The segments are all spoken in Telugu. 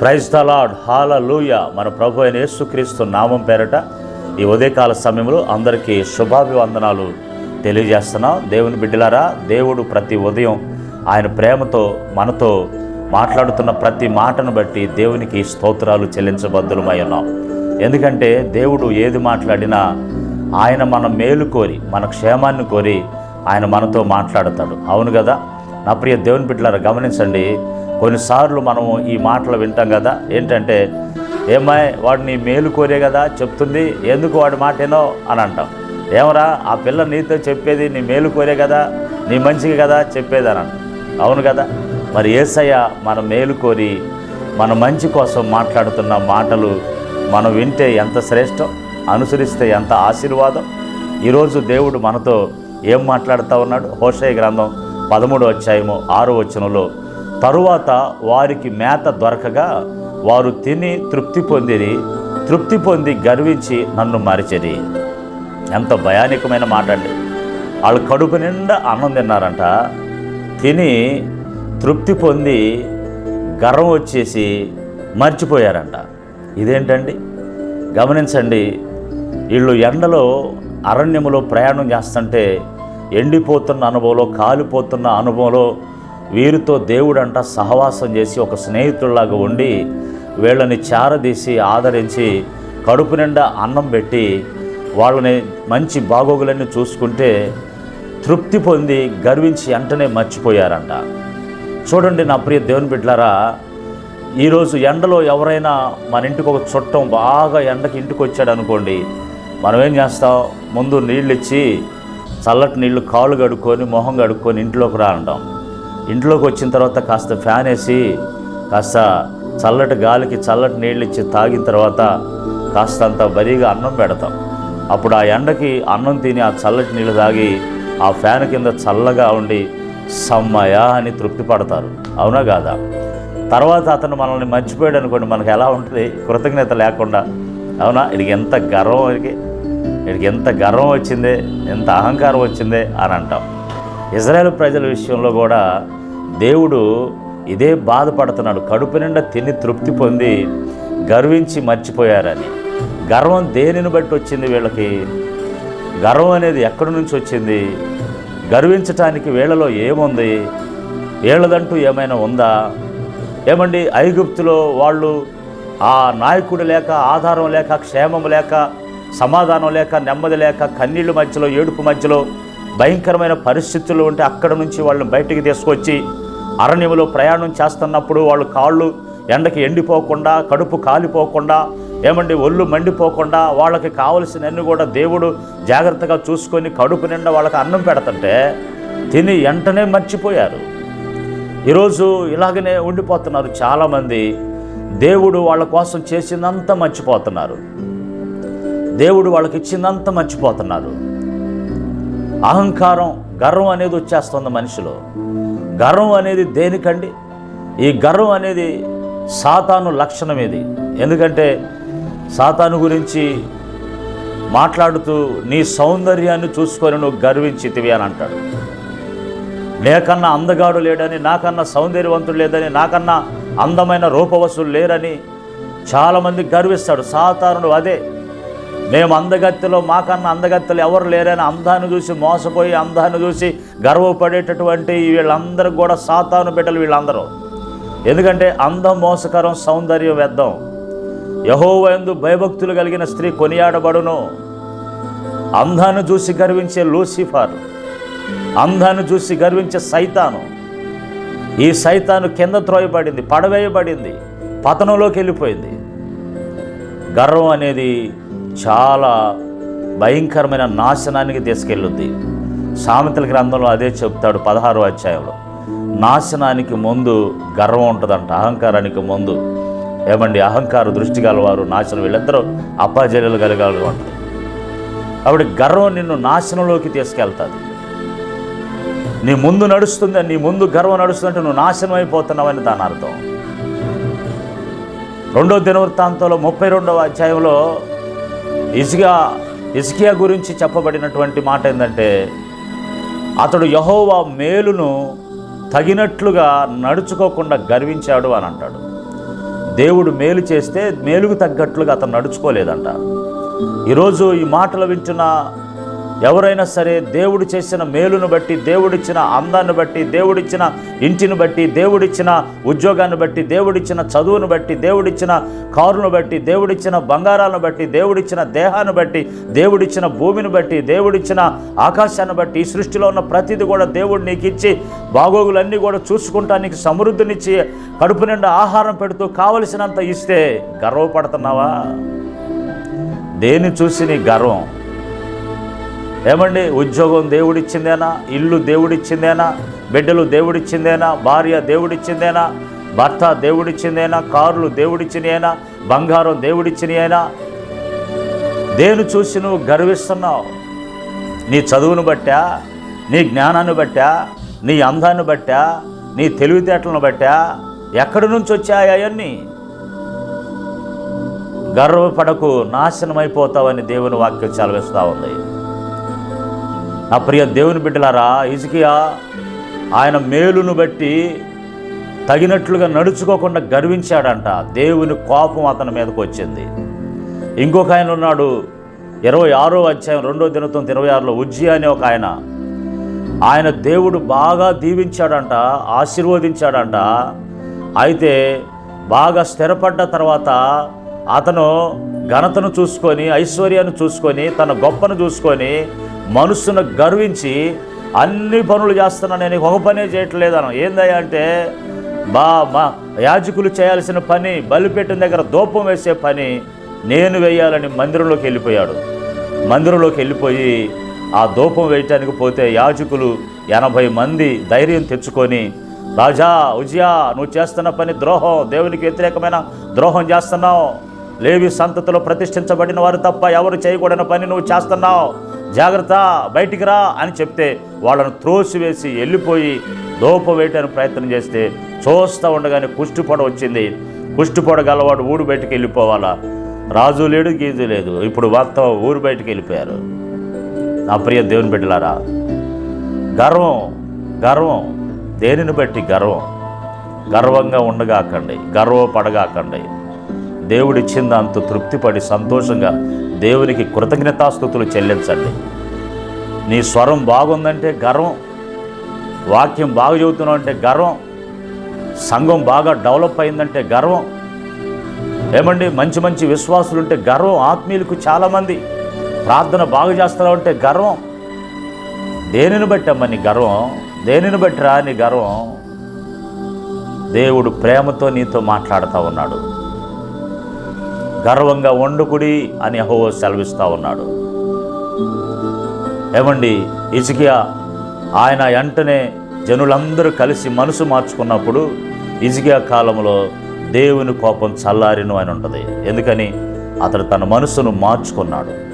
ప్రైజ్ ద లాడ్ హాల లూయ మన ప్రభు అయిన యేసుక్రీస్తు నామం పేరట ఈ ఉదయకాల సమయంలో అందరికీ శుభాభివందనాలు తెలియజేస్తున్నాం. దేవుని బిడ్డలారా దేవుడు ప్రతి ఉదయం ఆయన ప్రేమతో మనతో మాట్లాడుతున్న ప్రతి మాటను బట్టి దేవునికి స్తోత్రాలు చెల్లించబద్దులమై ఉన్నాం. ఎందుకంటే దేవుడు ఏది మాట్లాడినా ఆయన మన మేలు కోరి మన క్షేమాన్ని కోరి ఆయన మనతో మాట్లాడతాడు. అవును కదా? నా ప్రియ దేవుని బిడ్డలారా గమనించండి. కొన్నిసార్లు మనము ఈ మాటలు వింటాం కదా ఏంటంటే ఏమాయ్ వాడు నీ మేలు కోరే కదా చెప్తుంది ఎందుకు వాడి మాట ఏనో అని అంటాం. ఏమరా ఆ పిల్ల నీతో చెప్పేది నీ మేలు కోరే కదా నీ మంచిగా కదా చెప్పేది అని అవును కదా? మరి ఏసయ్య మన మేలు కోరి మన మంచి కోసం మాట్లాడుతున్న మాటలు మనం వింటే ఎంత శ్రేష్టం అనుసరిస్తే ఎంత ఆశీర్వాదం. ఈరోజు దేవుడు మనతో ఏం మాట్లాడుతూ ఉన్నాడు? హోషయ గ్రంథం పదమూడు అధ్యాయము ఆరు వచనంలో తరువాత వారికి మేత దొరకగా వారు తిని తృప్తి పొందిరి తృప్తి పొంది గర్వించి నన్ను మరిచిరి. ఎంత భయానకమైన మాట అండి వాళ్ళు కడుపు నిండా అన్నం తిన్నారంట. తిని తృప్తి పొంది గర్వం వచ్చేసి మర్చిపోయారంట. ఇదేంటండి? గమనించండి వీళ్ళు ఎండలో అరణ్యములో ప్రయాణం చేస్తుంటే ఎండిపోతున్న అనుభవంలో కాలిపోతున్న అనుభవంలో వీరితో దేవుడంట సహవాసం చేసి ఒక స్నేహితుల్లాగా ఉండి వీళ్ళని చారదీసి ఆదరించి కడుపు నిండా అన్నం పెట్టి వాళ్ళని మంచి బాగోగులన్నీ చూసుకుంటే తృప్తి పొంది గర్వించి వెంటనే మర్చిపోయారంట. చూడండి నా ప్రియ దేవుని బిడ్డలారా ఈరోజు ఎండలో ఎవరైనా మన ఇంటికి ఒక చుట్టం బాగా ఎండకి ఇంటికి వచ్చాడు అనుకోండి మనం ఏం చేస్తాం? ముందు నీళ్ళు ఇచ్చి చల్లటి నీళ్ళు కాళ్ళు కడుక్కొని మొహం కడుక్కొని ఇంట్లోకి రా అంటాం ఇంట్లోకి వచ్చిన తర్వాత కాస్త ఫ్యాన్ వేసి కాస్త చల్లటి గాలికి చల్లటి నీళ్ళు ఇచ్చి తాగిన తర్వాత కాస్తంత బరీగా అన్నం పెడతాం. అప్పుడు ఆ ఎండకి అన్నం తిని ఆ చల్లటి నీళ్ళు తాగి ఆ ఫ్యాన్ కింద చల్లగా ఉండి సమ్మయ అని తృప్తి పడతారు. అవునా కాదా? తర్వాత అతను మనల్ని మర్చిపోయాడు అనుకోండి మనకు ఎలా ఉంటుంది? కృతజ్ఞత లేకుండా. అవునా? ఇడికి ఎంత గర్వం ఇడికి ఇడికి ఎంత గర్వం వచ్చిందే? ఎంత అహంకారం వచ్చిందే అని అంటాం. ఇజ్రాయెల్ ప్రజల విషయంలో కూడా దేవుడు ఇదే బాధపడుతున్నాడు. కడుపు నిండా తిని తృప్తి పొంది గర్వించి మర్చిపోయారని. గర్వం దేనిని బట్టి వచ్చింది వీళ్ళకి? గర్వం అనేది ఎక్కడి నుంచి వచ్చింది? గర్వించటానికి వీళ్ళలో ఏముంది? వీళ్ళదంటూ ఏమైనా ఉందా? ఏమండి ఐగుప్తులో వాళ్ళు ఆ నాయకుడు లేక ఆధారం లేక క్షేమం లేక సమాధానం లేక నెమ్మది లేక కన్నీళ్ళ మధ్యలో ఏడుపు మధ్యలో భయంకరమైన పరిస్థితుల్లో ఉంటే అక్కడ నుంచి వాళ్ళని బయటికి తీసుకొచ్చి అరణ్యంలో ప్రయాణం చేస్తున్నప్పుడు వాళ్ళు కాళ్ళు ఎండకి ఎండిపోకుండా కడుపు కాలిపోకుండా ఏమండి ఒళ్ళు మండిపోకుండా వాళ్ళకి కావలసినన్ని కూడా దేవుడు జాగ్రత్తగా చూసుకొని కడుపు నిండా వాళ్ళకి అన్నం పెడతంటే తిని వెంటనే మర్చిపోయారు. ఈరోజు ఇలాగనే ఉండిపోతున్నారు చాలామంది. దేవుడు వాళ్ళ కోసం చేసిందంతా మర్చిపోతున్నారు. దేవుడు వాళ్ళకి ఇచ్చిందంతా మర్చిపోతున్నారు. అహంకారం గర్వం అనేది వచ్చేస్తుంది మనిషిలో. గర్వం అనేది దేనికండి? ఈ గర్వం అనేది సాతాను లక్షణం ఇది. ఎందుకంటే సాతాను గురించి మాట్లాడుతూ నీ సౌందర్యాన్ని చూసుకొని నువ్వు గర్వించితివి అని అంటాడు. నేకన్నా అందగాడు లేడని నాకన్నా సౌందర్యవంతుడు లేదని నాకన్నా అందమైన రూపవసులు లేరని చాలామంది గర్విస్తాడు. సాతానుడు అదే. మేము అందగత్తెలో మాకన్నా అందగత్తెలు ఎవరు లేరని అందాన్ని చూసి మోసపోయి అందాన్ని చూసి గర్వపడేటటువంటి వీళ్ళందరూ కూడా సాతాను బిడ్డలు వీళ్ళందరూ. ఎందుకంటే అందం మోసకరం సౌందర్యం వ్యర్థం. యహోవయందు భయభక్తులు కలిగిన స్త్రీ కొనియాడబడును. అందాన్ని చూసి గర్వించే లూసిఫర్. అందాన్ని చూసి గర్వించే సైతాను. ఈ సైతాను కింద త్రోయబడింది పడవేయబడింది పతనంలోకి వెళ్ళిపోయింది. గర్వం అనేది చాలా భయంకరమైన నాశనానికి తీసుకెళ్ళుద్ది. సామెతల గ్రంథంలో అదే చెప్తాడు పదహారో అధ్యాయంలో. నాశనానికి ముందు గర్వం ఉంటుందంట అహంకారానికి ముందు. ఏమండి? అహంకార దృష్టి గలవారు నాశనం వీళ్ళిద్దరూ అపాజర్యలు కలగాలి అంటారు కాబట్టి గర్వం నిన్ను నాశనంలోకి తీసుకెళ్తుంది. నీ ముందు నడుస్తుంది నీ ముందు గర్వం నడుస్తుందంటే నువ్వు నాశనం అయిపోతున్నావని దాని అర్థం. రెండో దినవృత్తాంతంలో ముప్పై రెండవ అధ్యాయంలో ఇసుగా ఇసుకియా గురించి చెప్పబడినటువంటి మాట ఏంటంటే అతడు యహోవా మేలును తగినట్లుగా నడుచుకోకుండా గర్వించాడు అని అంటాడు. దేవుడు మేలు చేస్తే మేలుకు తగ్గట్లుగా అతను నడుచుకోలేదంట. ఈరోజు ఈ మాటలు వింటున్న ఎవరైనా సరే దేవుడు చేసిన మేలును బట్టి దేవుడిచ్చిన అందాన్ని బట్టి దేవుడిచ్చిన ఇంటిని బట్టి దేవుడిచ్చిన ఉద్యోగాన్ని బట్టి దేవుడిచ్చిన చదువును బట్టి దేవుడిచ్చిన కారును బట్టి దేవుడిచ్చిన బంగారాలను బట్టి దేవుడిచ్చిన దేహాన్ని బట్టి దేవుడిచ్చిన భూమిని బట్టి దేవుడిచ్చిన ఆకాశాన్ని బట్టి ఈ సృష్టిలో ఉన్న ప్రతిదీ కూడా దేవుడు నీకు ఇచ్చి బాగోగులన్నీ కూడా చూసుకుంటా నీకు సమృద్ధినిచ్చి కడుపు నిండా ఆహారం పెడుతూ కావలసినంత ఇస్తే గర్వపడుతున్నావా? దేన్ని చూసి నీ గర్వం? ఏమండి ఉద్యోగం దేవుడిచ్చిందేనా? ఇల్లు దేవుడిచ్చిందేనా? బిడ్డలు దేవుడిచ్చిందేనా? భార్య దేవుడిచ్చిందేనా? భర్త దేవుడిచ్చిందేనా? కార్లు దేవుడిచ్చినయేనా? బంగారం దేవుడిచ్చినయేనా? దేని చూసి నువ్వు గర్విస్తున్నావు? నీ చదువును బట్టా? నీ జ్ఞానాన్ని బట్టా? నీ అందాన్ని బట్టా? నీ తెలివితేటలను బట్టా? ఎక్కడి నుంచి వచ్చాయి అవన్నీ? గర్వపడకు నాశనమైపోతావని దేవుని వాక్యం చలవిస్తూ ఉంది. నా ప్రియ దేవుని బిడ్డలారా ఇసుకియా ఆయన మేలును బట్టి తగినట్లుగా నడుచుకోకుండా గర్వించాడంట. దేవుని కోపం అతని మీదకు వచ్చింది. ఇంకొక ఆయన ఉన్నాడు ఇరవై ఆరో అధ్యాయం రెండో దినత్వం ఇరవై ఆరులో ఉజ్జి అనే ఒక ఆయన. ఆయన దేవుడు బాగా దీవించాడంట ఆశీర్వదించాడంట. అయితే బాగా స్థిరపడ్డ తర్వాత అతను ఘనతను చూసుకొని ఐశ్వర్యాన్ని చూసుకొని తన గొప్పను చూసుకొని మనస్సును గర్వించి అన్ని పనులు చేస్తున్నా నేను ఒక పనే చేయట్లేదను ఏందయ్యా అంటే బా మా యాజకులు చేయాల్సిన పని బలిపెట్టిన దగ్గర దూపం వేసే పని నేను వేయాలని మందిరంలోకి వెళ్ళిపోయాడు. మందిరంలోకి వెళ్ళిపోయి ఆ ధూపం వేయటానికి పోతే యాజకులు ఎనభై మంది ధైర్యం తెచ్చుకొని రాజా ఉజయా నువ్వు చేస్తున్న పని ద్రోహం దేవునికి వ్యతిరేకమైన ద్రోహం చేస్తున్నావు. లేవి సంతతిలో ప్రతిష్ఠించబడిన వారు తప్ప ఎవరు చేయకూడని పని నువ్వు చేస్తున్నావు. జాగ్రత్త బయటికి రా అని చెప్తే వాళ్ళను త్రోసివేసి వెళ్ళిపోయి దోప వేయటానికి ప్రయత్నం చేస్తే చూస్తూ ఉండగానే కుష్టిపొడ వచ్చింది. కుష్టిపొడ గలవాడు ఊరు బయటికి వెళ్ళిపోవాలా? రాజు లేడు గీజు లేదు. ఇప్పుడు మొత్తం ఊరు బయటికి వెళ్ళిపోయారు. నా ప్రియ దేవుని బిడ్డలారా గర్వం గర్వం దేనిని బట్టి గర్వం? గర్వంగా ఉండగాకండి గర్వపడగాకండి. దేవుడిచ్చింది అంత తృప్తిపడి సంతోషంగా దేవునికి కృతజ్ఞతాస్థుతులు చెల్లించండి. నీ స్వరం బాగుందంటే గర్వం వాక్యం బాగా చదువుతున్నావు అంటే గర్వం సంఘం బాగా డెవలప్ అయిందంటే గర్వం. ఏమండి మంచి మంచి విశ్వాసులు ఉంటే గర్వం ఆత్మీయులకు చాలామంది. ప్రార్థన బాగా చేస్తున్నావు అంటే గర్వం. దేనిని బట్టమ్మ నీ గర్వం? దేనిని బట్టి రా నీ గర్వం? దేవుడు ప్రేమతో నీతో మాట్లాడుతూ ఉన్నాడు. గర్వంగా వండుకుడి అని అహో సెలవిస్తూ ఉన్నాడు. ఏమండి ఇజికియా ఆయన వెంటనే జనులందరూ కలిసి మనసు మార్చుకున్నప్పుడు ఇజికియా కాలంలో దేవుని కోపం చల్లారిను అని ఉంటుంది. ఎందుకని? అతడు తన మనసును మార్చుకున్నాడు.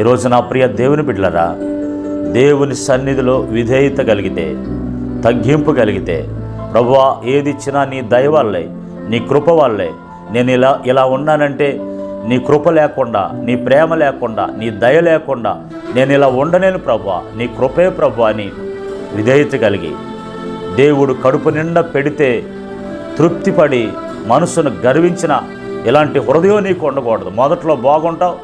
ఈరోజు నా ప్రియ దేవుని బిడ్డలరా దేవుని సన్నిధిలో విధేయత కలిగితే తగ్గింపు కలిగితే ప్రభువా ఏది ఇచ్చినా నీ దయ వల్లే నీ కృప వల్లే నేను ఇలా ఇలా ఉన్నానంటే నీ కృప లేకుండా నీ ప్రేమ లేకుండా నీ దయ లేకుండా నేను ఇలా ఉండలేను ప్రభా నీ కృపే ప్రభు అని విధేయత కలిగి. దేవుడు కడుపు నిండా పెడితే తృప్తిపడి మనసును గర్వించిన ఇలాంటి హృదయం నీకు ఉండకూడదు. మొదట్లో బాగుంటావు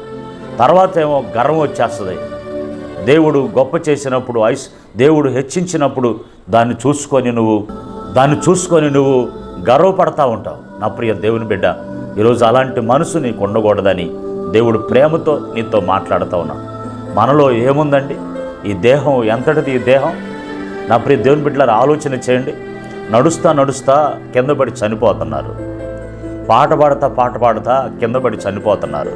తర్వాత ఏమో గర్వం వచ్చేస్తుంది. దేవుడు గొప్ప చేసినప్పుడు ఐస్ దేవుడు హెచ్చించినప్పుడు దాన్ని చూసుకొని నువ్వు దాన్ని చూసుకొని నువ్వు గర్వపడతా ఉంటావు. నా ప్రియ దేవుని బిడ్డ ఈరోజు అలాంటి మనసు నీకు ఉండకూడదని దేవుడు ప్రేమతో నీతో మాట్లాడుతూ ఉన్నాడు మనలో ఏముందండి? ఈ దేహం ఎంతటిది? ఈ దేహం? నా ప్రియ దేవుని బిడ్డలారు ఆలోచన చేయండి. నడుస్తా నడుస్తా కింద పడి చనిపోతున్నారు. పాట పాడతా పాట పాడతా కింద పడి చనిపోతున్నారు.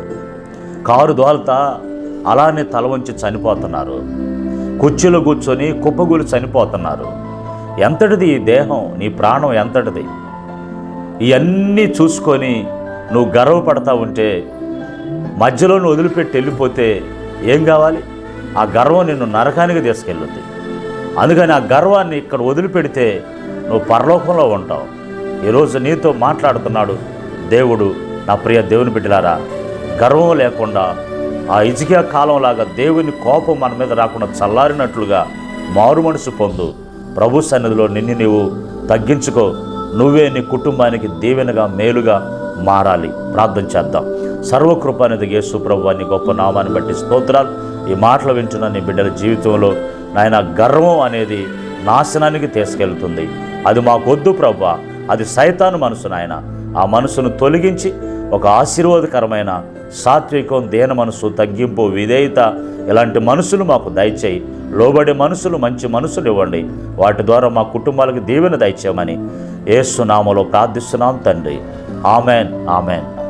కారు దోలుతా అలానే తల వంచి చనిపోతున్నారు. కుర్చీలో కూర్చొని కుప్పగూలు చనిపోతున్నారు. ఎంతటిది ఈ దేహం? నీ ప్రాణం ఎంతటిది? ఇవన్నీ చూసుకొని నువ్వు గర్వపడతా ఉంటే మధ్యలో నువ్వు వదిలిపెట్టి వెళ్ళిపోతే ఏం కావాలి? ఆ గర్వం నిన్ను నరకానికి తీసుకెళ్ళుద్ది అందుకని ఆ గర్వాన్ని ఇక్కడ వదిలిపెడితే నువ్వు పరలోకంలో ఉంటావు. ఈరోజు నీతో మాట్లాడుతున్నాడు దేవుడు నా ప్రియ దేవుని బిడ్డలారా గర్వం లేకుండా ఆ ఇజికియా కాలంలాగా దేవుని కోపం మన మీద రాకుండా చల్లారినట్లుగా మారు మనసు పొందు. ప్రభు సన్నిధిలో నిన్ను నీవు తగ్గించుకో. నువ్వే నీ కుటుంబానికి దీవెనగా మేలుగా మారాలి. ప్రార్థన చేద్దాం. సర్వకృపానిధి యేసు ప్రభు నీ గొప్ప నామాన్ని బట్టి స్తోత్రాలు. ఈ మాటలు వింటున్న నీ బిడ్డల జీవితంలో నాయన గర్వం అనేది నాశనానికి తీసుకెళ్తుంది. అది మాకొద్దు ప్రభు అది సైతాను మనసు నాయన. ఆ మనసును తొలగించి ఒక ఆశీర్వాదకరమైన సాత్వికం దేన మనసు తగ్గింపు విధేయత ఇలాంటి మనసులు మాకు దయచేయి. లోబడే మనసులు మంచి మనసులు ఇవ్వండి. వాటి ద్వారా మా కుటుంబాలకు దీవెన దయచేయమని ఏసునామలో ప్రార్థిస్తున్నాం తండ్రి. Amen amen.